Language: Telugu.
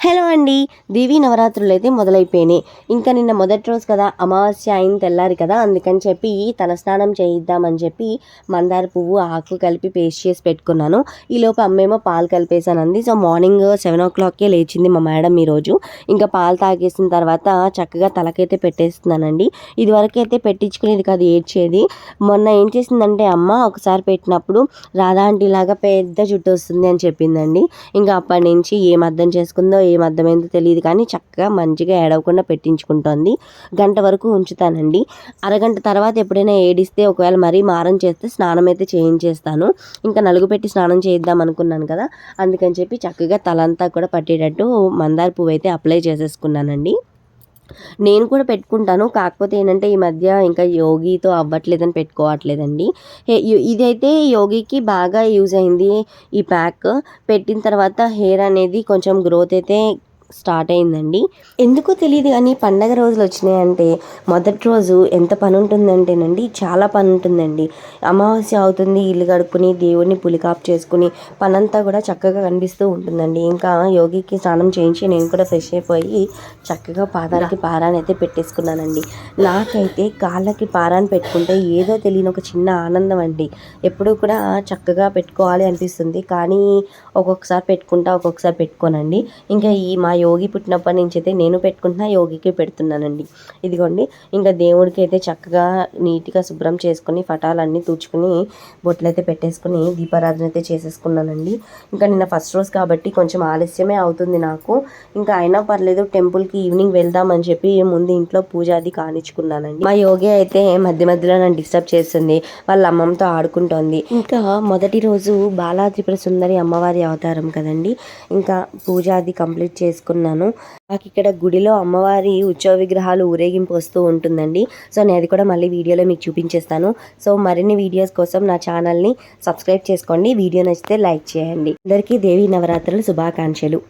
హలో అండి. దేవి నవరాత్రులు అయితే మొదలైపోయినాయి. ఇంకా నిన్న మొదటి రోజు కదా అమావాస్య అయిన తెల్లారి కదా అందుకని చెప్పి తల స్నానం చేయిద్దామని చెప్పి మందార పువ్వు ఆకు కలిపి పేస్ట్ చేసి పెట్టుకున్నాను. ఈలోపు అమ్మేమో పాలు కలిపేసానంది సో మార్నింగ్ సెవెన్ ఓ క్లాక్కే లేచింది మా మేడం ఈరోజు ఇంకా పాలు తాగేసిన తర్వాత చక్కగా తలకైతే పెట్టేస్తున్నానండి. ఇదివరకు అయితే పెట్టించుకునేది కాదు ఏడ్చేది. మొన్న ఏం చేసిందంటే అమ్మ ఒకసారి పెట్టినప్పుడు రాధా ఆంటీ లాగా పెద్ద జుట్టు వస్తుంది అని చెప్పిందండి. ఇంకా అప్పటి నుంచి ఏం అర్థం చేసుకుందో ఏం అర్థమైందో తెలియదు కానీ చక్కగా మంచిగా ఏడవకుండా పెట్టించుకుంటోంది. గంట వరకు ఉంచుతానండి. అరగంట తర్వాత ఎప్పుడైనా ఏడిస్తే ఒకవేళ మరీ మారం చేస్తే స్నానం అయితే చేయించేస్తాను. ఇంకా నలుగు పెట్టి స్నానం చేయిద్దాం అనుకున్నాను కదా అందుకని చెప్పి చక్కగా తలంతా కూడా పట్టేటట్టు మందార పువ్వు అయితే అప్లై చేసేసుకున్నానండి. నేను కూడా పెట్టుకుంటాను. కాకపోతే ఏంటంటే ఈ మధ్య ఇంకా యోగితో అవ్వట్లేదని పెట్టుకోవట్లేదండి. హే- ఇదైతే యోగికి బాగా యూజ్ అయింది ఈ ప్యాక్. పెట్టిన తర్వాత హెయిర్ అనేది కొంచెం గ్రోత్ అయితే స్టార్ట్ అయిందండి. ఎందుకో తెలియదు కానీ పండగ రోజులు వచ్చినాయంటే మొదటి రోజు ఎంత పని ఉంటుందంటేనండి చాలా పని ఉంటుందండి. అమావాస్య అవుతుంది ఇల్లు గడుపుని దేవుడిని పులికాపు చేసుకుని పనంతా కూడా చక్కగా కనిపిస్తూ ఉంటుందండి. ఇంకా యోగికి స్నానం చేయించి నేను కూడా ఫ్రెష్ అయిపోయి చక్కగా పాదాలకి పారాన్ని అయితే పెట్టేసుకున్నానండి. నాకైతే కాళ్ళకి పారాన్ని పెట్టుకుంటే ఏదో తెలియని ఒక చిన్న ఆనందం అండి. ఎప్పుడూ కూడా చక్కగా పెట్టుకోవాలి అనిపిస్తుంది. కానీ ఒక్కొక్కసారి పెట్టుకుంటా ఒక్కొక్కసారి పెట్టుకోనండి. ఇంకా ఈ మా యోగి పుట్టినప్పటి నుంచి అయితే నేను పెట్టుకుంటున్నా యోగికి పెడుతున్నానండి. ఇదిగోండి ఇంకా దేవుడికి అయితే చక్కగా నీట్గా శుభ్రం చేసుకుని పటాలన్నీ తుడుచుకుని బొట్లయితే పెట్టేసుకుని దీపారాధన అయితే చేసేసుకున్నానండి. ఇంకా నిన్న ఫస్ట్ రోజు కాబట్టి కొంచెం ఆలస్యమే అవుతుంది నాకు. ఇంకా అయినా పర్లేదు టెంపుల్కి ఈవినింగ్ వెళ్దామని చెప్పి ముందు ఇంట్లో పూజ అది కానిచ్చుకున్నానండి. మా యోగి అయితే మధ్య మధ్యలో నన్ను డిస్టర్బ్ చేస్తుంది వాళ్ళ అమ్మమ్మతో ఆడుకుంటోంది. ఇంకా మొదటి రోజు బాలా త్రిపుర సుందరి అమ్మవారి అవతారం కదండి. ఇంకా పూజ అది కంప్లీట్ తీసుకున్నాను. నాకు ఇక్కడ గుడిలో అమ్మవారి ఉత్సవ విగ్రహాలు ఊరేగింపు వస్తూ ఉంటుందండి. సో నేను అది కూడా మళ్ళీ వీడియోలో మీకు చూపించేస్తాను. సో మరిన్ని వీడియోస్ కోసం నా ఛానల్ని సబ్స్క్రైబ్ చేసుకోండి. వీడియో నచ్చితే లైక్ చేయండి. అందరికీ దేవి నవరాత్రులు శుభాకాంక్షలు.